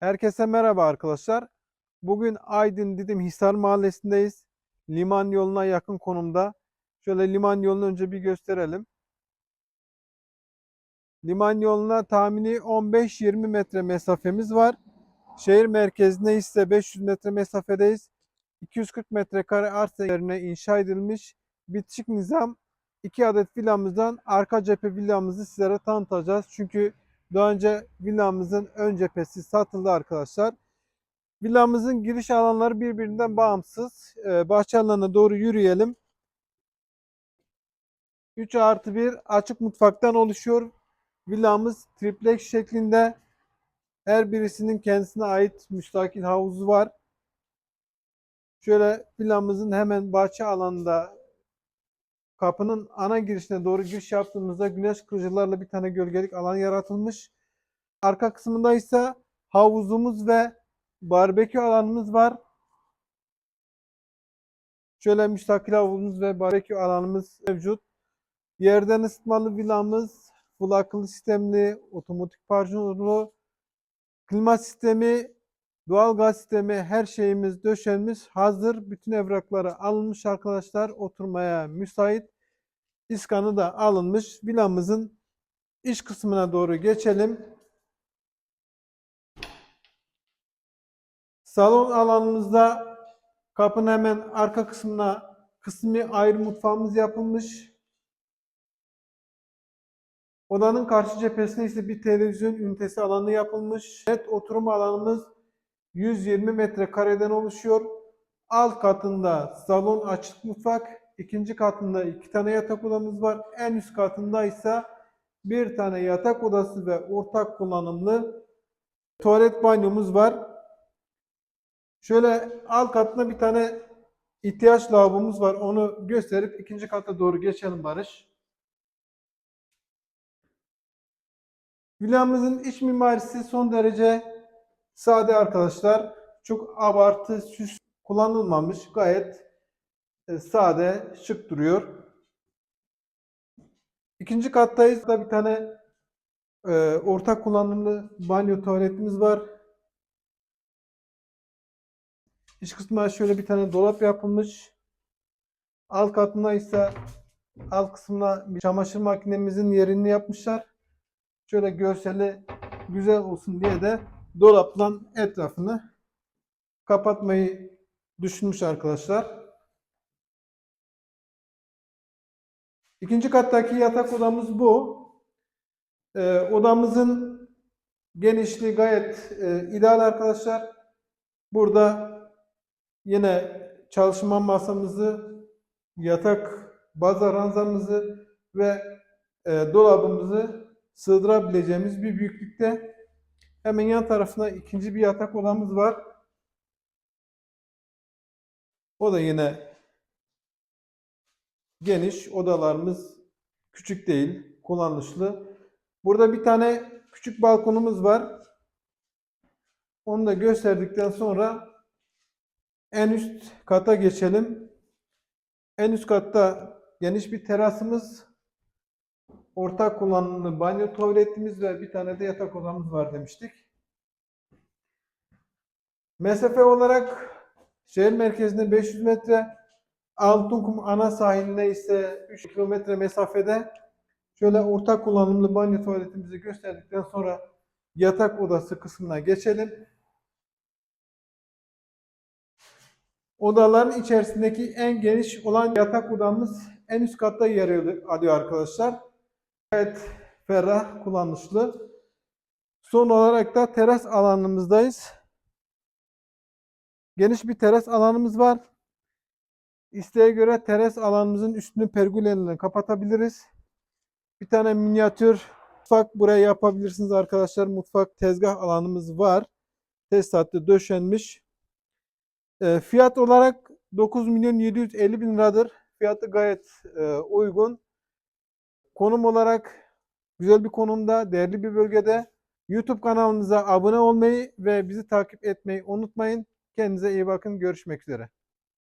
Herkese merhaba arkadaşlar. Bugün Aydın Didim Hisar Mahallesi'ndeyiz. Liman yoluna yakın konumda. Şöyle liman yolunu önce bir gösterelim. Liman yoluna tahmini 15-20 metre mesafemiz var. Şehir merkezine ise 500 metre mesafedeyiz. 240 metrekare arsa yerine inşa edilmiş bitişik nizam iki adet villamızdan arka cephe villamızı sizlere tanıtacağız. Çünkü daha önce villamızın ön cephesi satıldı arkadaşlar. Villamızın giriş alanları birbirinden bağımsız. Ee, bahçe alanına doğru yürüyelim. 3 artı 1 açık mutfaktan oluşuyor. Villamız triplex şeklinde. Her birisinin kendisine ait müstakil havuzu var. Şöyle villamızın hemen bahçe alanında kapının ana girişine doğru giriş yaptığımızda güneş kırıcılarla bir tane gölgelik alan yaratılmış. Arka kısmında ise havuzumuz ve barbekü alanımız var. Şöyle müstakil havuzumuz ve barbekü alanımız mevcut. Yerden ısıtmalı villamız, full akıllı sistemli, otomatik panjurlu, klima sistemi, doğal gaz sistemi, her şeyimiz döşenmiş, hazır. Bütün evrakları alınmış arkadaşlar. Oturmaya müsait. İskanı da alınmış. Villamızın iç kısmına doğru geçelim. Salon alanımızda kapının hemen arka kısmına kısmi ayrı mutfağımız yapılmış. Odanın karşı cephesine ise bir televizyon ünitesi alanı yapılmış. Net oturum alanımız 120 metrekareden oluşuyor. Alt katında salon açık mutfak, ikinci katında iki tane yatak odamız var. En üst katında ise bir tane yatak odası ve ortak kullanımlı tuvalet banyomuz var. Şöyle alt katında bir tane ihtiyaç lavabomuz var. Onu gösterip ikinci kata doğru geçelim Barış. Villamızın iç mimarisi son derece sade arkadaşlar. Çok abartı, süs kullanılmamış. Gayet e, sade, şık duruyor. İkinci kattayız. Da bir tane e, ortak kullanımlı banyo tuvaletimiz var. İç kısmına şöyle bir tane dolap yapılmış. Alt katına ise alt kısmına bir çamaşır makinemizin yerini yapmışlar. Şöyle görseli güzel olsun diye de dolapla etrafını kapatmayı düşünmüş arkadaşlar. İkinci kattaki yatak odamız bu. Ee, odamızın genişliği gayet e, ideal arkadaşlar. Burada yine çalışma masamızı, yatak baza ranzamızı ve e, dolabımızı sığdırabileceğimiz bir büyüklükte. Hemen yan tarafında ikinci bir yatak odamız var. O da yine geniş. Odalarımız küçük değil, kullanışlı. Burada bir tane küçük balkonumuz var. Onu da gösterdikten sonra en üst kata geçelim. En üst katta geniş bir terasımız, ortak kullanımlı banyo tuvaletimiz ve bir tane de yatak odamız var demiştik. Mesafe olarak şehir merkezinde 500 metre, Altınkum ana sahiline ise 3 kilometre mesafede. Şöyle ortak kullanımlı banyo tuvaletimizi gösterdikten sonra yatak odası kısmına geçelim. Odaların içerisindeki en geniş olan yatak odamız en üst katta yer alıyor arkadaşlar. Evet, ferah, kullanışlı. Son olarak da teras alanımızdayız. Geniş bir teras alanımız var. İsteğe göre teras alanımızın üstünü pergoleyle kapatabiliriz. Bir tane minyatür mutfak buraya yapabilirsiniz arkadaşlar. Mutfak tezgah alanımız var. Tesisatlı döşenmiş. E, fiyat olarak 9 milyon 750 bin liradır. Fiyatı gayet e, uygun. Konum olarak güzel bir konumda, değerli bir bölgede. YouTube kanalımıza abone olmayı ve bizi takip etmeyi unutmayın. Kendinize iyi bakın. Görüşmek üzere.